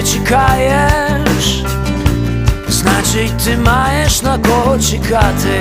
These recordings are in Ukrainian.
Ти чекаєш, значить ти маєш на кого чекати.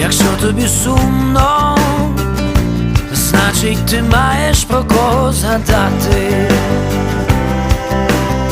Якщо тобі сумно, значить ти маєш про кого згадати.